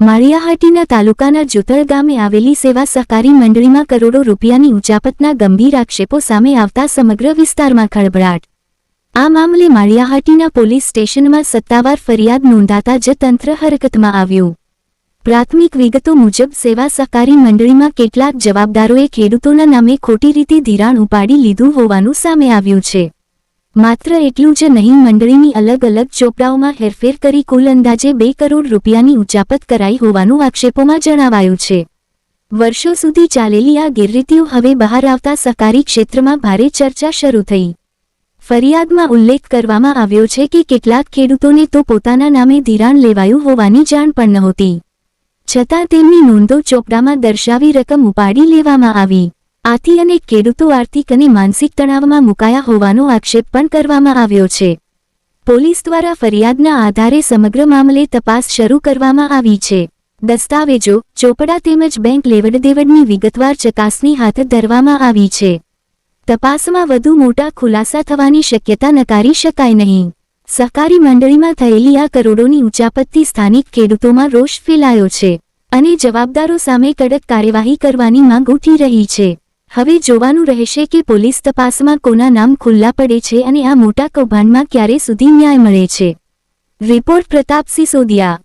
માળિયાહાટીના તાલુકાના જુતળ ગામે આવેલી સેવા સહકારી મંડળીમાં કરોડો રૂપિયાની ઉચાપતના ગંભીર આક્ષેપો સામે આવતા સમગ્ર વિસ્તારમાં ખળભળાટ. આ મામલે માળિયાહાટીના પોલીસ સ્ટેશનમાં સત્તાવાર ફરિયાદ નોંધાતા જ તંત્ર હરકતમાં આવ્યું. પ્રાથમિક વિગતો મુજબ સેવા સહકારી મંડળીમાં કેટલાક જવાબદારોએ ખેડૂતોના નામે ખોટી રીતે ધિરાણ ઉપાડી લીધું હોવાનું સામે આવ્યું છે. માત્ર એટલું જ નહીં, મંડળીની અલગ અલગ ચોપડાઓમાં હેરફેર કરી કુલ અંદાજે બે કરોડ રૂપિયાની ઉચાપત કરાઈ હોવાનું આક્ષેપોમાં જણાવાયું છે. વર્ષો સુધી ચાલેલી આ ગેરરીતિઓ હવે બહાર આવતા સહકારી ક્ષેત્રમાં ભારે ચર્ચા શરૂ થઈ. ફરિયાદમાં ઉલ્લેખ કરવામાં આવ્યો છે કે કેટલાક ખેડૂતોને તો પોતાના નામે ધિરાણ લેવાયું હોવાની જાણ પણ નહોતી. છતાં તેમની નોંધો ચોપડામાં દર્શાવી રકમ ઉપાડી લેવામાં આવી. આથી અનેક ખેડૂતો આર્થિક અને માનસિક તણાવમાં મુકાયા હોવાનો આક્ષેપ પણ કરવામાં આવ્યો છે. પોલીસ દ્વારા ફરિયાદના આધારે સમગ્ર મામલે તપાસ શરૂ કરવામાં આવી છે. દસ્તાવેજો, ચોપડા તેમજ બેંક લેવડદેવડની વિગતવાર ચકાસણી હાથ ધરવામાં આવી છે. તપાસમાં વધુ મોટા ખુલાસા થવાની શક્યતા નકારી શકાય નહીં. સહકારી મંડળીમાં થયેલી આ કરોડોની ઉચાપતથી સ્થાનિક ખેડૂતોમાં રોષ ફેલાયો છે અને જવાબદારો સામે કડક કાર્યવાહી કરવાની માંગ ઉઠી રહી છે. હવે જોવાનું રહેશે કે પોલીસ તપાસમાં કોના નામ ખુલ્લા પડે છે અને આ મોટા કૌભાંડમાં ક્યારે સુધી ન્યાય મળે છે. રિપોર્ટ પ્રતાપસિંહ સિસોદિયા